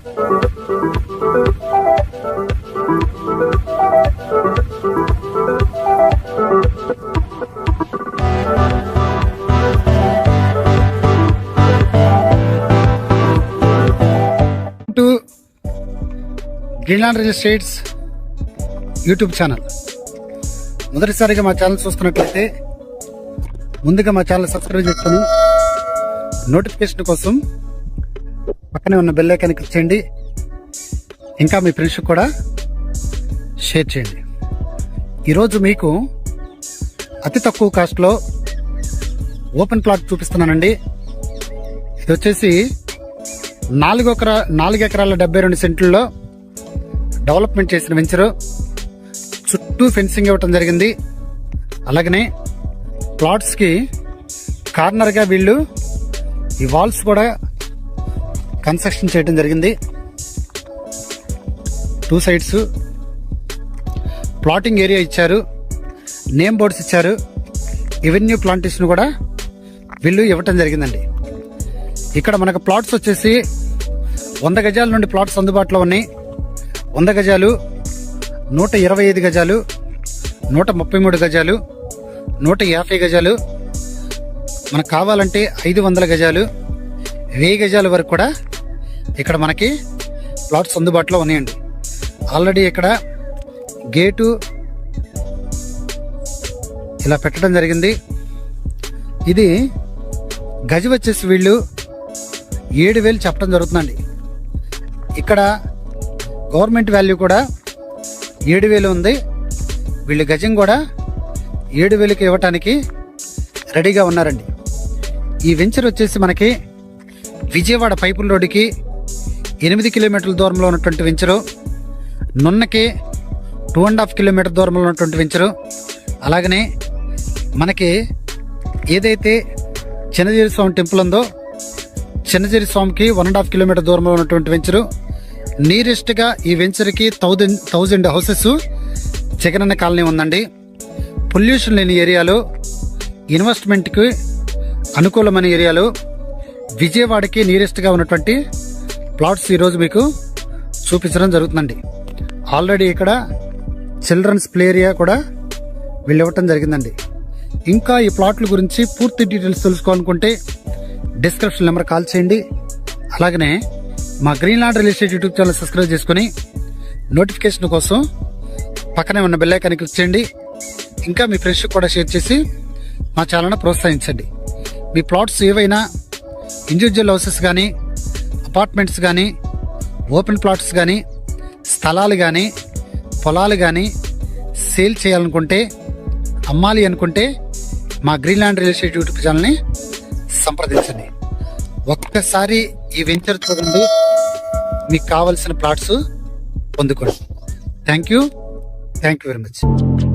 To Greenland real estates YouTube channel మొదటిసారిగా మా channel చూస్తున్నట్లయితే ముందుగా మా ఛానల్ సబ్స్క్రైబ్ చేసుకొని నోటిఫికేషన్ కోసం పక్కనే ఉన్న బెల్ ఐకాన్ క్లిక్ చేయండి. ఇంకా మీ ఫ్రెండ్స్ కూడా షేర్ చేయండి. ఈరోజు మీకు అతి తక్కువ కాస్ట్లో ఓపెన్ ప్లాట్ చూపిస్తున్నానండి. ఇది వచ్చేసి నాలుగు ఎకరా నాలుగు ఎకరాల డెబ్బై రెండు సెంట్లలో డెవలప్మెంట్ చేసిన వెంచరు చుట్టూ ఫెన్సింగ్ ఇవ్వటం జరిగింది. అలాగనే ప్లాట్స్కి కార్నర్గా వీళ్ళు ఈ వాల్స్ కూడా కన్స్ట్రక్షన్ చేయడం జరిగింది. టూ సైడ్స్ ప్లాటింగ్ ఏరియా ఇచ్చారు. నేమ్ బోర్డ్స్ ఇచ్చారు. ఎవెన్యూ ప్లాంటేషన్ కూడా వీళ్ళు ఇవ్వటం జరిగిందండి. ఇక్కడ మనకు ప్లాట్స్ వచ్చేసి వంద గజాల నుండి ప్లాట్స్ అందుబాటులో ఉన్నాయి. వంద గజాలు నూట ఇరవై ఐదు గజాలు నూట ముప్పై మూడు గజాలు నూట యాభై గజాలు మనకు కావాలంటే ఐదు వందల గజాలు వెయ్యి గజాల వరకు కూడా ఇక్కడ మనకి ప్లాట్స్ అందుబాటులో ఉన్నాయండి. ఆల్రెడీ ఇక్కడ గేటు ఇలా పెట్టడం జరిగింది. ఇది గజ వచ్చేసి వీళ్ళు ఏడు వేలు చెప్పడం జరుగుతుందండి. ఇక్కడ గవర్నమెంట్ వాల్యూ కూడా ఏడు వేలు ఉంది. వీళ్ళు గజం కూడా ఏడు వేలకి ఇవ్వటానికి రెడీగా ఉన్నారండి. ఈ వెంచర్ వచ్చేసి మనకి విజయవాడ పైపుల రోడ్డుకి ఎనిమిది కిలోమీటర్ల దూరంలో ఉన్నటువంటి వెంచరు నున్నకి టూ అండ్ హాఫ్ కిలోమీటర్ దూరంలో ఉన్నటువంటి వెంచరు. అలాగనే మనకి ఏదైతే చిన్నజీరి స్వామి టెంపుల్ ఉందో చిన్నజీరి స్వామికి వన్ అండ్ హాఫ్ కిలోమీటర్ దూరంలో ఉన్నటువంటి వెంచరు. నియరెస్ట్గా ఈ వెంచర్కి thousand thousand houses Jagananna colony ఉందండి. పొల్యూషన్ లేని ఏరియాలో ఇన్వెస్ట్మెంట్కి అనుకూలమైన ఏరియాలో. విజయవాడకి నియరెస్ట్గా ఉన్నటువంటి ప్లాట్స్ ఈరోజు మీకు చూపించడం జరుగుతుందండి. ఆల్రెడీ ఇక్కడ చిల్డ్రన్స్ ప్లే ఏరియా కూడా వీళ్ళు ఇవ్వటం జరిగిందండి. ఇంకా ఈ ప్లాట్ల గురించి పూర్తి డీటెయిల్స్ తెలుసుకోవాలనుకుంటే డిస్క్రిప్షన్ నెంబర్ కాల్ చేయండి. అలాగనే మా Green Land real estate YouTube channel subscribe చేసుకుని నోటిఫికేషన్ కోసం పక్కనే ఉన్న బెల్లైకాన్ని క్లిక్ చేయండి. ఇంకా మీ ఫ్రెండ్స్ కూడా షేర్ చేసి మా ఛానల్ను ప్రోత్సహించండి. మీ ప్లాట్స్ ఏవైనా ఇండివిజువల్ హౌసెస్ కానీ అపార్ట్మెంట్స్ కానీ ఓపెన్ ప్లాట్స్ కానీ స్థలాలు కానీ పొలాలు కానీ సేల్ చేయాలనుకుంటే అమ్మాలి అనుకుంటే మా Green Land real estate YouTube ఛానల్ని సంప్రదించండి. ఒక్కసారి ఈ వెంచర్ చూడండి. మీకు కావలసిన plots పొందుకోండి. Thank you thank you very much